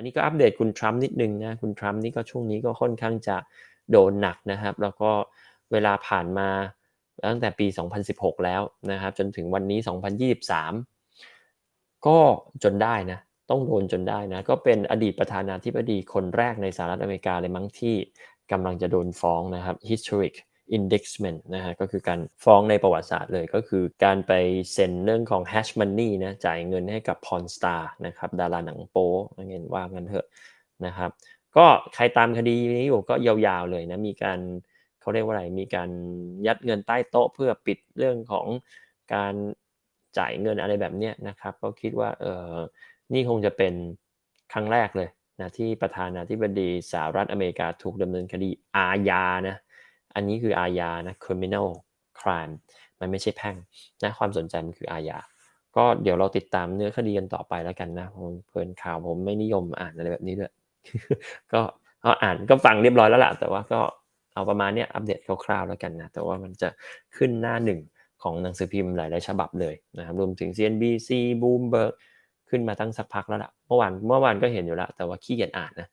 อันนี้ก็อัปเดตคุณทรัมป์นิดนึงนะคุณทรัมป์นี่ก็ช่วงนี้ก็ค่อนข้างจะโดนหนักนะครับ แล้วก็เวลาผ่านมาตั้งแต่ปี 2016 แล้วนะครับ จนถึงวันนี้ 2023 ก็จนได้นะ ต้องโดนจนได้นะ ก็เป็นอดีตประธานาธิบดีคนแรกในสหรัฐอเมริกาเลยมั้งที่กำลังจะโดนฟ้องนะครับ historic indictment นะฮะก็คือการฟ้องในประวัติศาสตร์เลยก็คือการไปเซ็นเรื่องของ hash money นะจ่ายเงินให้กับ porn star นะครับดาราหนังโป๊เงินว่างันเถอะนะครับก็ใครตามคดีนี้อยู่ก็ยาวๆเลยนะมีการเขาเรียกว่าอะไรมีการยัดเงินใต้โต๊ะเพื่อปิดเรื่องของการจ่ายเงินอะไรแบบเนี้ยนะครับก็คิดว่าเออนี่คงจะเป็นครั้งแรกเลยนะที่ประธานาธิบดีสหรัฐอเมริกาถูกดำเนินคดีอาญานะ อันนี้คืออาญานะ criminal crime มันไม่ใช่แพ่งนะความสนใจมันคืออาญาก็เดี๋ยวเราติดตามเนื้อคดีกันต่อไปแล้วกันนะผมเพลินข่าวผมไม่นิยมอ่านอะไรแบบนี้ด้วยก็อ่านก็ฟังเรียบร้อยแล้วล่ะแต่ว่าก็เอาประมาณนี้อัปเดตคร่าวๆแล้วกันนะแต่ว่ามันจะขึ้นหน้าหนึ่งของหนังสือพิมพ์หลายๆฉบับเลยนะครับรวมถึง CNBC Bloomberg ขึ้นมาตั้งสักพักแล้วล่ะเมื่อวานเมื่อวานก็เห็นอยู่แล้วแต่ว่าขี้เกียจอ่านนะ